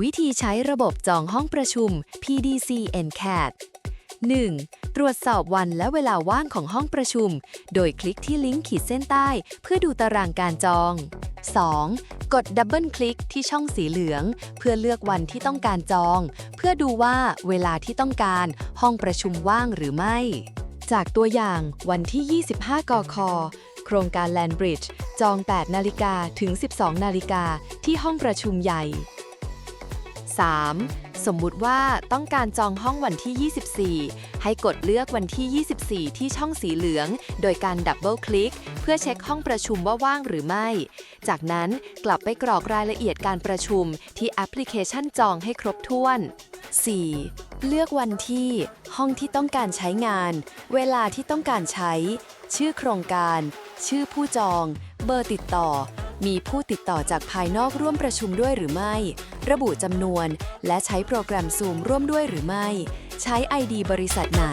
วิธีใช้ระบบจองห้องประชุม PDC NCAT 1. ตรวจสอบวันและเวลาว่างของห้องประชุม โดยคลิกที่ลิงก์ขีดเส้นใต้ เพื่อดูตารางการจอง 2. กดดับเบิลคลิกที่ช่องสีเหลือง เพื่อเลือกวันที่ต้องการจอง เพื่อดูว่าเวลาที่ต้องการห้องประชุมว่างหรือไม่ จากตัวอย่างวันที่ 25 กค โครงการ Land Bridge จอง 8 นาฬิกาถึง 12 นาฬิกาที่ห้องประชุมใหญ่ 3. สมมุติว่าต้องการจองห้องวันที่ 24 ให้กดเลือกวันที่ 24 ที่ช่องสีเหลือง โดยการดับเบิลคลิกเพื่อเช็คห้องประชุมว่าว่างหรือไม่ จากนั้นกลับไปกรอกรายละเอียดการประชุมที่แอปพลิเคชันจองให้ครบถ้วน 4. เลือกวันที่ ห้องที่ต้องการใช้งาน เวลาที่ต้องการใช้ ชื่อโครงการ ชื่อผู้จอง เบอร์ติดต่อ มีผู้ติดต่อจากภายนอกร่วมประชุมด้วยหรือไม่ ระบุจำนวน และใช้โปรแกรมซูมร่วมด้วยหรือไม่ ใช้ ID บริษัทไหน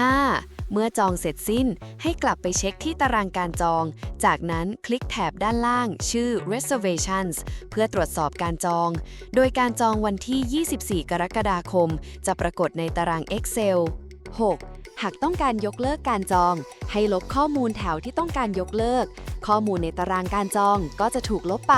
5. เมื่อจองเสร็จสิ้นให้กลับไปเช็คที่ตารางการจอง จากนั้นคลิกแถบด้านล่าง ชื่อ reservations เพื่อตรวจสอบการจอง โดยการจองวันที่ 24 กรกฎาคม จะปรากฏในตาราง Excel 6. หากต้องการยกเลิกการจอง ให้ลบข้อมูลแถวที่ต้องการยกเลิก ข้อมูลในตารางการจองก็จะถูกลบไป